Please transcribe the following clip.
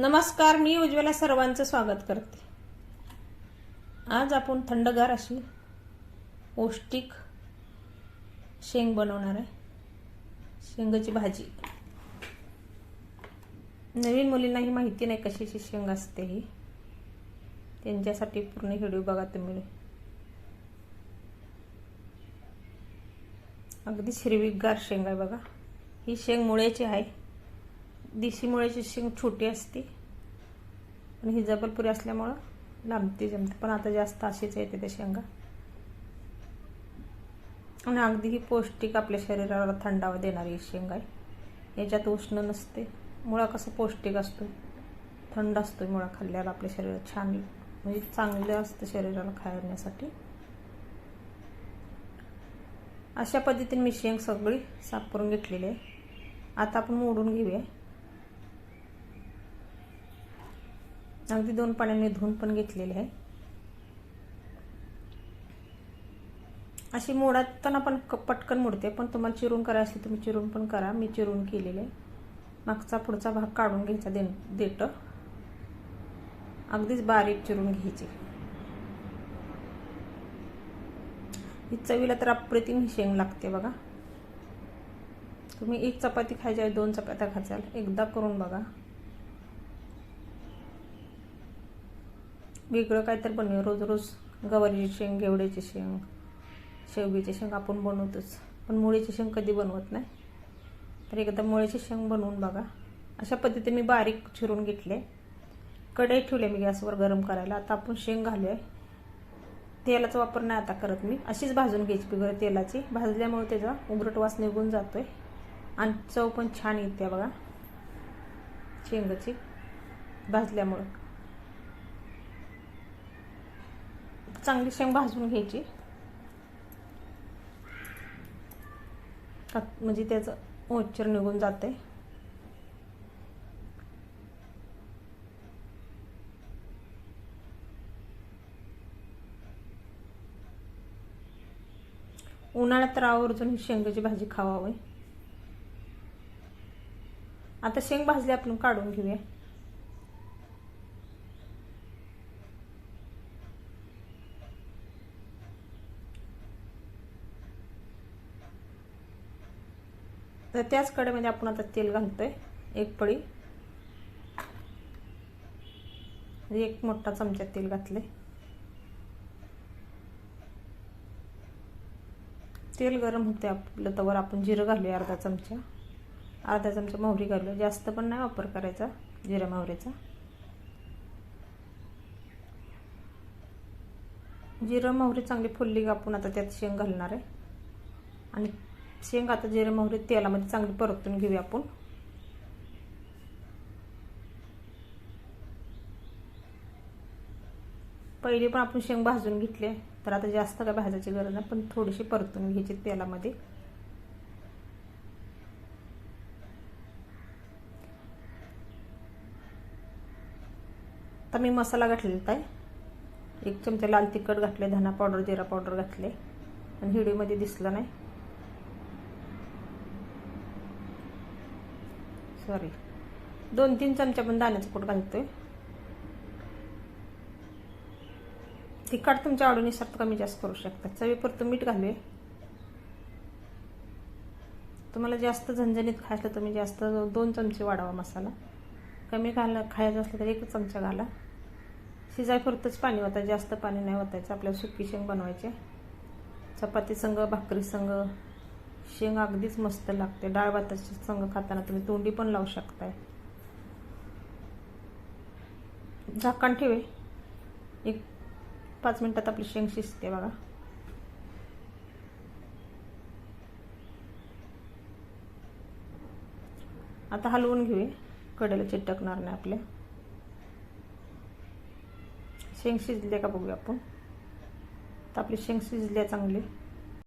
नमस्कार मी उज्ज्वला सर्वांचं स्वागत करते. आज आपण थंडगार अशी पौष्टिक शेंग बनवणार आहे. शेंगाची भाजी. नवीन मुलींना ही माहिती नाही कशाची शेंग असते ही. त्यांच्यासाठी पूर्ण व्हिडिओ बघा तुम्ही. अगदीच हिरवीगार शेंग आहे बघा. ही शेंग मुळ्याची आहे. देशी मुळ्याची शेंग छोटी असते. पण ही जबलपुरी असल्यामुळं लांबती जमते. पण आता जास्त अशीच येते त्या शेंगा. आणि अगदी ही पौष्टिक आपल्या शरीराला थंडावा देणारी ही शेंगा आहे. याच्यात उष्ण नसते. मुळा कसं पौष्टिक असतो. थंड असतो मुळा खाल्ल्याला आपल्या शरीरात छान म्हणजे चांगलं असतं शरीराला खाण्यासाठी. अशा पद्धतीने मी शेंग सगळी साफ करून घेतलेली आहे. आता आपण मोडून घेऊया. अगदी दोन पाण्याने धुवून पण घेतलेले आहे. अशी मोडात पण पटकन मोडते पण तुम्हाला चिरून करायची असली तुम्ही चिरून पण करा. मी चिरून केलेले. मागचा पुढचा भाग काढून घ्यायचा दे देट. अगदीच बारीक चिरून घ्यायची. ही चवीला तर अप्रतिम शेंग लागते बघा. तुम्ही एक चपाती खायच्या दोन चपात्या खाचाल. एकदा करून बघा. वेगळं काय तर बनवूया रोज रोज गवारीची शेंग घेवड्याची शेंग शेवगीची शेंग आपण बनवतोच. पण मुळीची शेंग कधी बनवत नाही. तर एकदा मुळीचे शेंग बनवून बघा. अशा पद्धतीने मी बारीक चिरून घेतले. कढई ठेवले मी गॅसवर गरम करायला. आता आपण शेंग घालूया. तेलाचा वापर नाही आता करत मी. अशीच भाजून घ्यायची बिगर तेलाची. भाजल्यामुळे त्याचा उघरट वास निघून जातो आहे आणि चव पण छान येते बघा. शेंगाची भाजल्यामुळं. चांगली शेंग भाजून घ्यायची. म्हणजे त्याचं मोच्चर निघून जाते. उन्हाळ्यात तर आवर्जून ही शेंगाची भाजी खावावी. आता शेंग भाजली आपण काढून घेऊया. तर त्याच कडेमध्ये म्हणजे आपण आता तेल घालतोय. एक पळी. म्हणजे एक मोठा चमचा तेल घातले तेल गरम होते आपलं तवर आपण जिरं घालूया अर्धा चमचा. अर्धा चमचा मोहरी घालूया. जास्त पण नाही वापर करायचा जिरा मोहरीचा. जिरं मोहरी चांगली फुलली आपण आता त्यात शेंग घालणार आहे. आणि शेंग आता जिरे मोहरी तेलामध्ये चांगली परतून घेऊया आपण. पहिले पण आपण शेंग भाजून घेतली तर आता जास्त काय भाजायची गरज नाही पण थोडीशी परतून घ्यायची तेलामध्ये. आता मी मसाला घातलेला आहे एक चमचा लाल तिखट घातले धना पावडर जिरा पावडर घातले आणि हिडीमध्ये दिसलं नाही. सॉरी दोन तीन चमचा पण दाण्याचं पोट घालतोय. तिखट तुमच्या आवडीनुसार कमी जास्त करू शकता. चवीपुरतं मीठ घालूया. तुम्हाला जास्त झणझणीत खायचं तुम्ही जास्त दोन चमचे वाढावा मसाला. कमी घाला खायचं असलं तर एक चमचा घाला. शिजायपुरतंच पाणी होतं जास्त पाणी नाही होतायचं आपल्याला सुकी शेंग बनवायचे चपाती संग भाकरी संग शेंग अगदीच मस्त लागते. डाळ भाताची संग खाताना तुम्ही तोंडी पण लावू शकताय. झाकण ठेवे. एक पाच मिनिटात आपली शेंग शिजते बघा. आता हलवून घेऊया. कडेला चिटकणार नाही आपल्या शेंग शिजले का बघूया आपण. तर आपली शेंग शिजल्या चांगली.